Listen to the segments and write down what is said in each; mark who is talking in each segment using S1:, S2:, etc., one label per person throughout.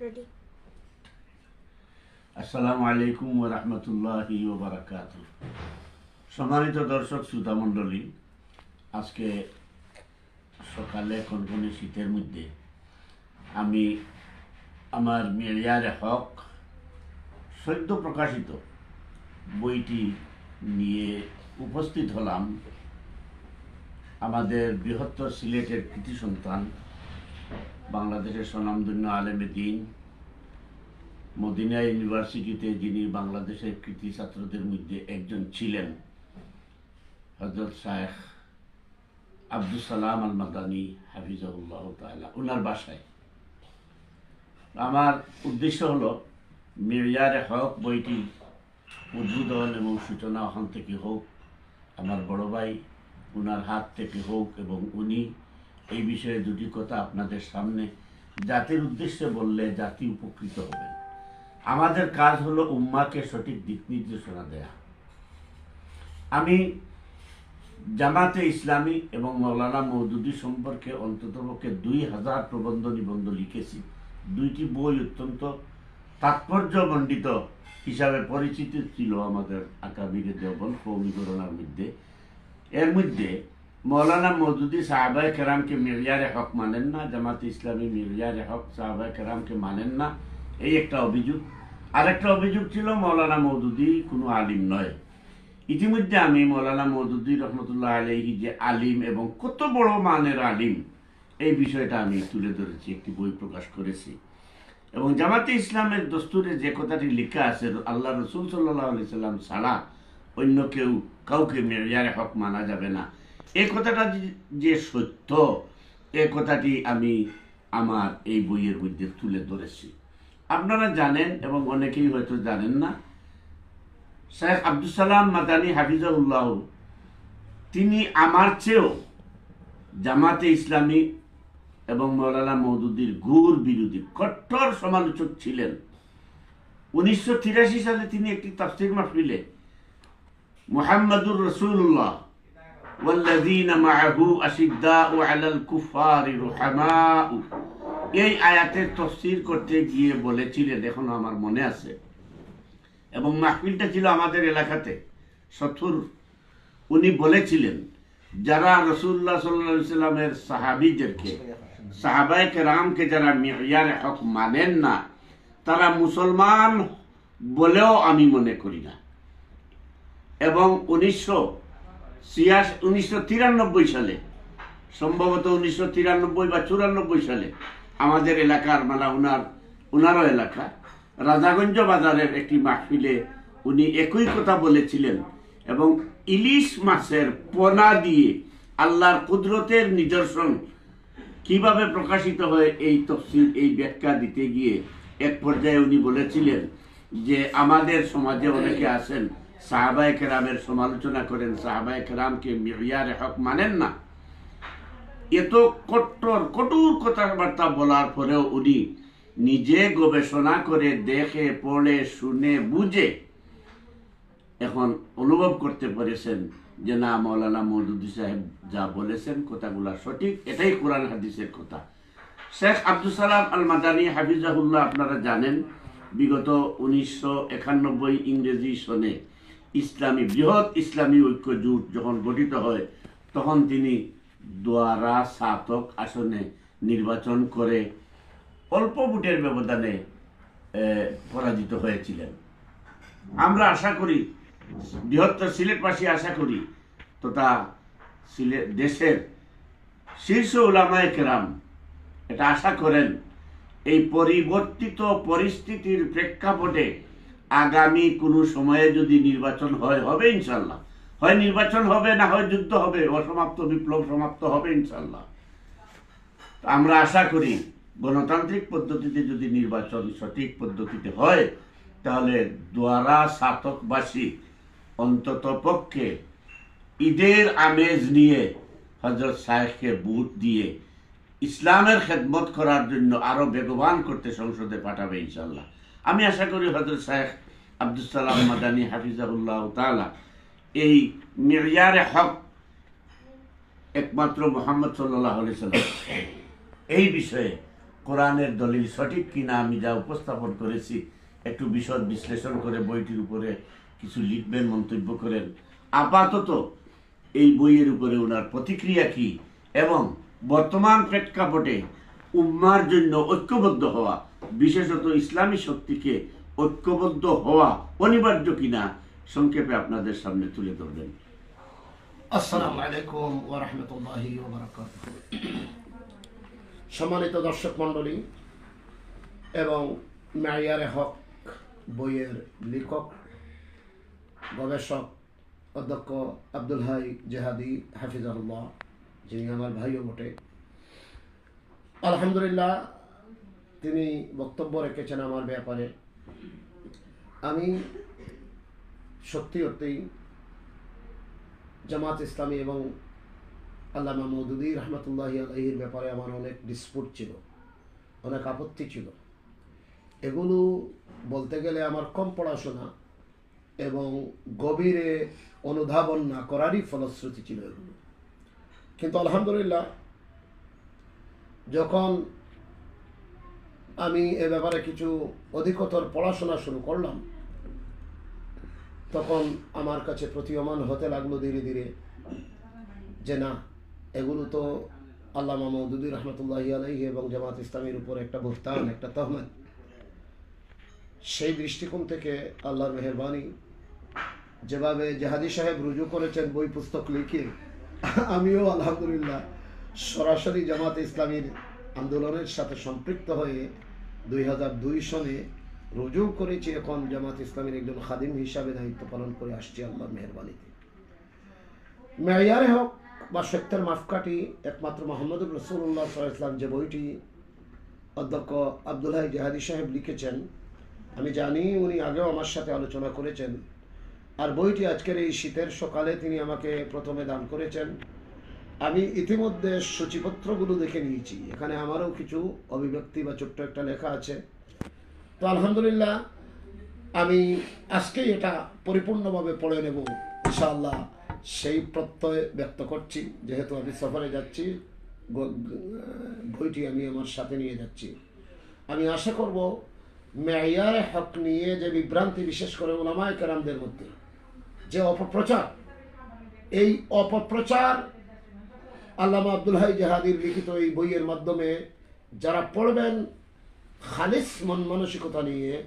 S1: Ready
S2: আসসালামু আলাইকুম ওয়া রাহমাতুল্লাহি ওয়া বারাকাতুহু সম্মানিত দর্শক শ্রোতা মণ্ডলী আজকে সকালে কনকনে শীতের মধ্যে আমি আমার মেরিয়ারে হক সদ্য প্রকাশিত বইটি নিয়ে উপস্থিত হলাম আমাদের বৃহত্তর সিলেটের কৃতি সন্তান বাংলাদেশের স্বনামধন্য আলেমে দিন। মদিনা ইউনিভার্সিটিতে যিনি বাংলাদেশের কৃতি ছাত্রদের মধ্যে একজন ছিলেন হজরত শায়েখ আব্দুল সালাম আল মাদানী হাফিজাউল্লাহ তাআলা ওনার বাসায়। আমার উদ্দেশ্য হলো মির্জারে হক, বইটি উদ্বোধন এবং সূচনা ওখান থেকে হোক, আমার বড় ভাই ওনার হাত থেকে হোক এবং উনি এই বিষয়ে দুটি কথা আপনাদের সামনে জাতির উদ্দেশ্যে বললে জাতি উপকৃত হবে। আমাদের কাজ হলো উম্মাকে সঠিক দিক নির্দেশনা দেয়া। আমি জামাতে ইসলামী এবং মৌলানা মৌদুদি সম্পর্কে অন্ততপক্ষে দুই হাজার প্রবন্ধ নিবন্ধ লিখেছি। দুইটি বই অত্যন্ত তাৎপর্যমণ্ডিত হিসাবে পরিচিত ছিল আমাদের আকাবিরে দেবন কৌমিকরণার মধ্যে। এর মধ্যে মৌলানা মৌদুদি সাহাবাই কেরামকে মির্জারে হক মানেন না, জামাতে ইসলামী মির্জারে হক সাহাবাই কেরামকে মানেন না, এই একটা অভিযোগ। আরেকটা অভিযোগ ছিল, মৌলানা মৌদুদি কোনো আলিম নয়। ইতিমধ্যে আমি মৌলানা মৌদুদ্দি রহমতুল্লাহ আলহি যে আলিম এবং কত বড় মানের আলিম, এই বিষয়টা আমি তুলে ধরেছি, একটি বই প্রকাশ করেছি। এবং জামাতে ইসলামের দস্তুরে যে কথাটি লেখা আছে, আল্লাহ রসুল সাল্লাহ আলি সাল্লাম ছাড়া অন্য কেউ কাউকে মেয়ারে হক মানা যাবে না। এই কথাটা যে- সত্য, এ কথাটি আমি আমার এই বইয়ের মধ্যে তুলে ধরেছি। আপনারা জানেন এবং অনেকেই হয়তো জানেন না, শেখ আব্দুল মাদানী হাফিজাউল্লাহ তিনি আমার চেয়েও জামাতে ইসলামী এবং মৌলানা মৌদুদ্দির গুর বিরোধী কট্টর সমালোচক ছিলেন। উনিশশো তিরাশি সালে তিনি একটি তাফসির মাহফিলে মোহাম্মদুর রসুল্লাহ والذين معه أشداء على الكفار رحماء এই আয়াতের তফসির করতে গিয়ে বলেছিলেন এখনো আমার মনে আছে এবং মাহফিলটা ছিল আমাদের এলাকাতে সথুর উনি বলেছিলেন যারা রসুল্লাহ সাল্লা সাল্লামের সাহাবিদেরকে সাহাবাই রামকে যারা মিয়ার হক মানেন না তারা মুসলমান বলেও আমি মনে করি না এবং উনিশশো ছিয়াশ উনিশশো তিরানব্বই সালে, সম্ভবত উনিশশো তিরানব্বই বা চুরানব্বই সালে, আমাদের এলাকার মানে ওনার ওনারও এলাকা, রাজাগঞ্জ বাজারের একটি মাহফিলে উনি একই কথা বলেছিলেন এবং ইলিশ মাছের পোনা দিয়ে আল্লাহর কুদরতের নিদর্শন কীভাবে প্রকাশিত হয় এই তফসিল, এই ব্যাখ্যা দিতে গিয়ে এক পর্যায়ে উনি বলেছিলেন যে আমাদের সমাজে অনেকে আছেন সাহাবায় কেরামের সমালোচনা করেন, সাহাবায় কেরামকে মিয়ারে হক মানেন না। এত কট্টর কটুর কথাবার্তা বলার পরেও উনি নিজে গবেষণা করে দেখে, পড়ে, শুনে, বুঝে এখন অনুভব করতে পেরেছেন যে না, মৌলানা মৌদুদ্দি সাহেব যা বলেছেন কথাগুলা সঠিক, এটাই কোরআন হাদিসের কথা। শেখ আব্দুল সালাম আল মাদানী হাফিজাহুল্লাহ, আপনারা জানেন, বিগত উনিশশো একানব্বই ইংরেজি সনে ইসলামী, বৃহৎ ইসলামী ঐক্য জোট যখন গঠিত হয়, তখন তিনি দোয়ারা সাতক আসনে নির্বাচন করে অল্প ভোটের ব্যবধানে পরাজিত হয়েছিলেন। আমরা আশা করি, বৃহত্তর সিলেটবাসী আশা করি, তথা সিলেট দেশের শীর্ষ ওলামায় কেরাম এটা আশা করেন, এই পরিবর্তিত পরিস্থিতির প্রেক্ষাপটে আগামী কোনো সময়ে যদি নির্বাচন হয়, হবে ইনশাল্লাহ হয় নির্বাচন হবে না হয় যুদ্ধ হবে, অসমাপ্ত বিপ্লব সমাপ্ত হবে ইনশাল্লাহ আমরা আশা করি গণতান্ত্রিক পদ্ধতিতে যদি নির্বাচন সঠিক পদ্ধতিতে হয়, তাহলে দ্বারা সাতকবাসী অন্তত পক্ষে ঈদের আমেজ নিয়ে হজরত সাহেবকে বুট দিয়ে ইসলামের খেদমত করার জন্য আরও বেগবান করতে সংসদে পাঠাবে ইনশাল্লাহ আমি আশা করি হজরত সাহেব আব্দুল সালাম মাদানী হাফিজাহুল্লাহ তাআলা এই মির্জারে হক একমাত্র মোহাম্মদ সাল্লাহ সাল্লাম। এই বিষয়ে কোরআনের দলিল সঠিক কিনা আমি যা উপস্থাপন করেছি, একটু বিশদ বিশ্লেষণ করে বইটির উপরে কিছু লিখবেন, মন্তব্য করেন। আপাতত এই বইয়ের উপরে ওনার প্রতিক্রিয়া কি? এবং বর্তমান প্রেক্ষাপটে উম্মার জন্য ঐক্যবদ্ধ হওয়া, বিশেষত ইসলামী শক্তিকে ঐক্যবদ্ধ হওয়া অনিবার্য কিনা সংক্ষেপে আপনাদের সামনে তুলে ধরবেন।
S1: আলাইকুম সম্মানিত দর্শক মণ্ডলী এবং মাইয়ারে হক বইয়ের লেখক, গবেষক, অধ্যক্ষ আব্দুল হাই জেহাদি হাফিজাহুল্লাহ, যিনি আমার ভাইও বটে। আলহামদুলিল্লাহ, তিনি বক্তব্য রেখেছেন আমার ব্যাপারে। আমি সত্যি সত্যিই জামাত ইসলামী এবং আল্লামা মৌদুদি রহমতুল্লাহ আলহির ব্যাপারে আমার অনেক ডিসপুট ছিল, অনেক আপত্তি ছিল। এগুলো বলতে গেলে আমার কম পড়াশোনা এবং গভীরে অনুধাবন না করারই ফলশ্রুতি ছিল এগুলো। কিন্তু আলহামদুলিল্লাহ যখন আমি এ ব্যাপারে কিছু অধিকতর পড়াশোনা শুরু করলাম, তখন আমার কাছে প্রতীয়মান হতে লাগল ধীরে ধীরে যে না, এগুলো তো আল্লামা মৌদুদি রহমতুল্লাহ আলহি এবং জামাত ইসলামের উপর একটা বুহতান, একটা তহমত। সেই দৃষ্টিকোণ থেকে আল্লাহর মেহরবানি, যেভাবে জেহাদি সাহেব রুজু করেছেন বই পুস্তক লিখে, আমিও আলহামদুলিল্লাহ সরাসরি জামাত ইসলামীর আন্দোলনের সাথে সম্পৃক্ত হয়ে দুই হাজার দুই সনে রুজু করেছি এখন জামাত ইসলামের একজন খাদিম হিসাবে দায়িত্ব পালন করে আসছি আল্লাহর মেহরবানিতে। মেয়ারে হোক বা সত্যের মাফকাটি একমাত্র মোহাম্মদুর রসুল্লাহ ইসলাম যে বইটি অধ্যক্ষ আবদুল্লাহ জেহাদি সাহেব লিখেছেন, আমি জানি উনি আগেও আমার সাথে আলোচনা করেছেন। আর বইটি আজকের এই শীতের সকালে তিনি আমাকে প্রথমে দান করেছেন। আমি ইতিমধ্যে সূচিপত্রগুলো দেখে নিয়েছি। এখানে আমারও কিছু অভিব্যক্তি বা ছোট্ট একটা লেখা আছে। তো আলহামদুলিল্লাহ, আমি আজকেই এটা পরিপূর্ণভাবে পড়ে নেব, ইনশাআল্লাহ। সেই প্রত্যয় ব্যক্ত করছি, যেহেতু আমি সফরে যাচ্ছি বইটি আমি আমার সাথে নিয়ে যাচ্ছি। আমি আশা করব, মেয়ার হক নিয়ে যে বিভ্রান্তি বিশেষ করে ওলামায় কেরামদের মধ্যে, যে অপপ্রচার, এই অপপ্রচার আল্লামা আব্দুল হাই জাহাদির লিখিত এই বইয়ের মাধ্যমে যারা পড়বেন খালিস মন মানসিকতা নিয়ে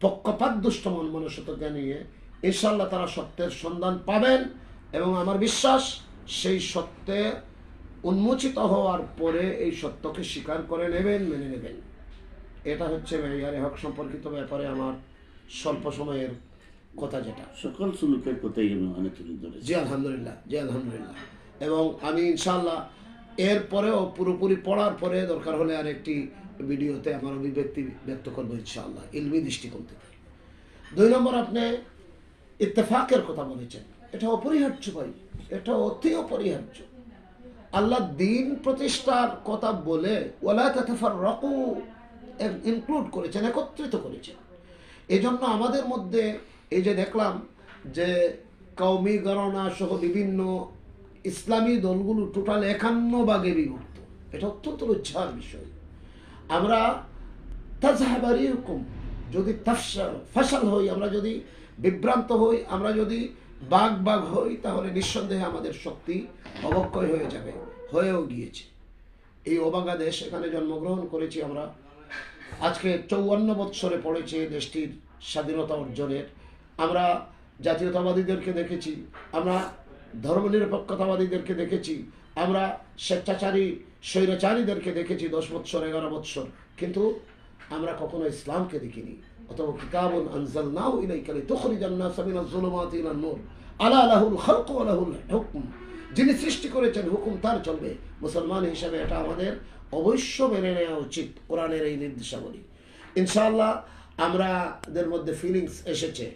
S1: পক্ষপাত দুষ্ট মন মানসিকতা নিয়ে ইনশাল্লাহ তারা সত্যের সন্ধান পাবেন এবং আমার বিশ্বাস সেই সত্যে উন্মোচিত হওয়ার পরে এই সত্যকে স্বীকার করে নেবেন মেনে নেবেন। এটা হচ্ছে মেয়ারে হক সম্পর্কিত ব্যাপারে আমার স্বল্প সময়ের কথা যেটা।
S2: সকল সুলুকের কথাই আমি ওখানে তুলে ধরেছি।
S1: জি আলহামদুলিল্লাহ জি আলহামদুলিল্লাহ। এবং আমি ইনশাল্লাহ এর পরেও পুরোপুরি পড়ার পরে দরকার হলে আর একটি ভিডিওতে আমার অভিব্যক্তি ব্যক্ত করব ইনশাআল্লাহ, ইলমি দৃষ্টিকোণ থেকে। দুই নম্বর, আপনি ইত্তেফাকের কথা বলেছেন। এটা অপরিহার্য ভাই, এটা অতি অপরিহার্য। আল্লাহ দিন প্রতিষ্ঠার কথা বলে ওলা রকু ইনক্লুড করেছেন, একত্রিত করেছেন। এই জন্য আমাদের মধ্যে এই যে দেখলাম যে কৌমি গণনা সহ বিভিন্ন ইসলামী দলগুলো টোটাল একান্ন ভাগে বিভক্ত। এটা অত্যন্ত লজ্জার বিষয়। আমরা তাজহাবারি হুকুম যদি ফাসাল হই, আমরা যদি বিভ্রান্ত হই, আমরা যদি বাঘ বাঘ হই, তাহলে নিঃসন্দেহে আমাদের শক্তি অবক্ষয় হয়ে যাবে, হয়েও গিয়েছে। এই অবাঙ্গা দেশ এখানে জন্মগ্রহণ করেছি আমরা। আজকে চৌয়ান্ন বৎসরে পড়েছে দেশটির স্বাধীনতা অর্জনের। আমরা জাতীয়তাবাদীদেরকে দেখেছি। আমরা ধর্মনিরপেক্ষতাবাদীদেরকে দেখেছি। আমরা স্বেচ্ছাচারী, স্বৈরাচারীদেরকে দেখেছি দশ বৎসর, এগারো বৎসর। কিন্তু আমরা কখনো ইসলামকে দেখিনি। অথবা কিতাবুন আনজাল নাও ইলাইকা লিতুখরিজান নাস মিনাজ যুলুমাতি ইলান নূর। আলা লাহুল খালকু ওয়া লাহুল হুকম। যিনি সৃষ্টি করেছেন, হুকুম তার চলবে। মুসলমান হিসাবে এটা আমাদের অবশ্য মেনে নেওয়া উচিত, কোরআনের এই নির্দেশাবলী। ইনশাআল্লাহ আমাদের মধ্যে ফিলিংস এসেছে।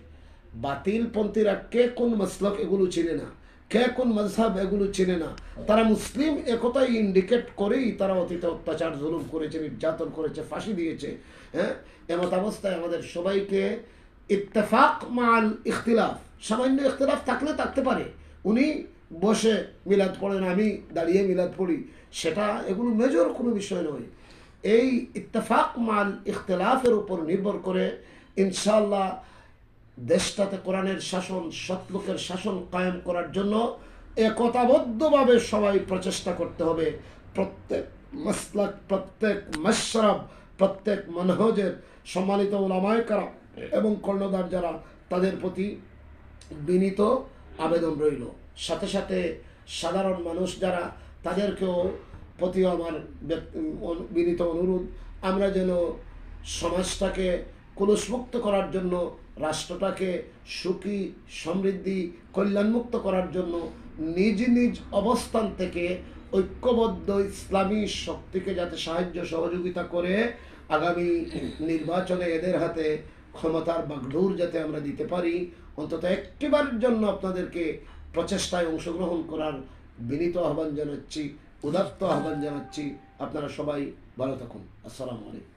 S1: বাতিলপন্থীরা কে কোন মসলক এগুলো চিনে না। কে কোন মজহাব এগুলো চিনে না। তারা মুসলিম একথাই ইন্ডিকেট করেই তারা অতীতে অত্যাচার, জুলুম করেছে, নির্যাতন করেছে, ফাঁসি দিয়েছে হ্যাঁ? এমত অবস্থায় আমাদের সবাইকে ইত্তেফাক মাল ইখতিলাফ, সামান্য ইখতিলাফ থাকলে থাকতে পারে। উনি বসে মিলাদ পড়েন, আমি দাঁড়িয়ে মিলাদ পড়ি। সেটা এগুলো মেজর কোনো বিষয় নয়। এই ইত্তেফাক মাল ইখতলাফের উপর নির্ভর করে ইনশাল্লাহ দেশটাতে কোরআনের শাসন সৎলোকের শাসন কায়েম করার জন্য একতাবদ্ধভাবে সবাই প্রচেষ্টা করতে হবে। প্রত্যেক মাসলাক, প্রত্যেক মশরব, প্রত্যেক মনহজের সম্মানিত ওলামায় কারা এবং কর্ণদার যারা, তাদের প্রতি বিনীত আবেদন রইল। সাথে সাথে সাধারণ মানুষ যারা, তাদেরকেও প্রতি আমার বিনীত অনুরোধ, আমরা যেন সমাজটাকে কলুষমুক্ত করার জন্য রাষ্ট্রটাকে সুখী, সমৃদ্ধি, কল্যাণমুক্ত করার জন্য নিজ নিজ অবস্থান থেকে ঐক্যবদ্ধ ইসলামী শক্তিকে যাতে সাহায্য, সহযোগিতা করে আগামী নির্বাচনে এদের হাতে ক্ষমতার বাগডোর যাতে আমরা দিতে পারি, অন্তত একটিবারের জন্য আপনাদেরকে প্রচেষ্টায় অংশগ্রহণ করার বিনীত আহ্বান জানাচ্ছি, উদাত্ত আহ্বান জানাচ্ছি। আপনারা সবাই ভালো থাকুন। আসসালামু আলাইকুম।